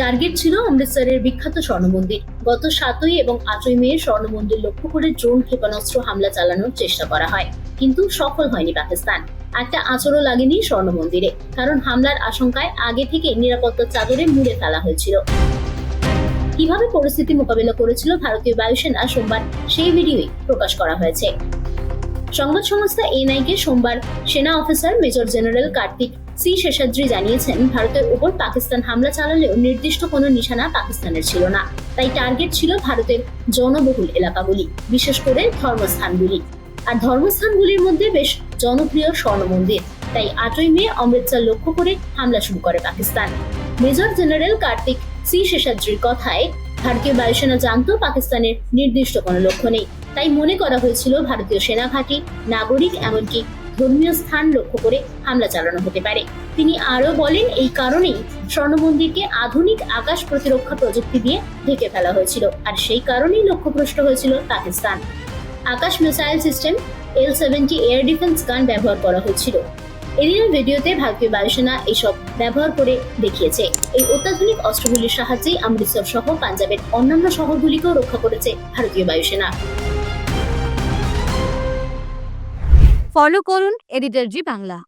Target ছিল অমৃতসরের বিখ্যাত স্বর্ণ মন্দির গত সাতই এবং আটই মে স্বর্ণ মন্দির লক্ষ্য করে ড্রোন ক্ষেপণাস্ত্র হামলা চালানোর চেষ্টা করা হয়, কিন্তু সফল হয়নি পাকিস্তান। একটা আচরও লাগেনি স্বর্ণ মন্দিরে কারণ হামলার আশঙ্কায় আগে থেকে নিরাপত্তার চাদরে মুড়ে ফেলা হয়েছিল। কীভাবে পরিস্থিতি মোকাবিলা করেছিল ভারতীয় বায়ুসেনা সোমবার, সেই ভিডিওই প্রকাশ করা হয়েছে। সংবাদ সংস্থা এনআইকে সোমবার সেনা officer major general Kartik C Seshadri জানিয়েছেন, ভারতের উপর পাকিস্তান হামলা চালালেও নির্দিষ্ট কোনো নিশানা পাকিস্তানের ছিল না। তাই টার্গেট ছিল ভারতের জনবহুল এলাকাগুলি, বিশেষ করে ধর্মস্থানগুলি। আর ধর্মস্থানগুলির মধ্যে বেশ জনপ্রিয় স্বর্ণ মন্দির। তাই আটই মে অমৃতসর লক্ষ্য করে হামলা শুরু করে Pakistan. Major general Kartik C শেষাদ্রির কথায় ভারতীয় বায়ুসেনা জানত পাকিস্তানের নির্দিষ্ট কোনো লক্ষ্য নেই। তাই মনে করা হয়েছিল ভারতীয় সেনা ঘাঁটি, নাগরিক এমনকি ধর্মীয় স্থান লক্ষ্য করে হামলা চালানো হতে পারে। তিনি আরও বলেন, এই কারণেই স্বর্ণমন্দিরকে আধুনিক আকাশ প্রতিরক্ষা প্রযুক্তি দিয়ে ঢেকে ফেলা হয়েছিল আর সেই কারণেই লক্ষ্যভ্রষ্ট হয়েছিল Pakistan. Akash missile system, L seventy air defence gun ব্যবহার করা হয়েছিল। এরিয়াল ভিডিওতে ভারতীয় বায়ুসেনা এসব ব্যবহার করে দেখিয়েছে। এই অত্যাধুনিক অস্ত্রগুলির সাহায্যে অমৃতসর সহ পাঞ্জাবের অন্যান্য শহরগুলিকেও রক্ষা করেছে ভারতীয় বায়ুসেনা। ফলো করুন এডিটর জি বাংলা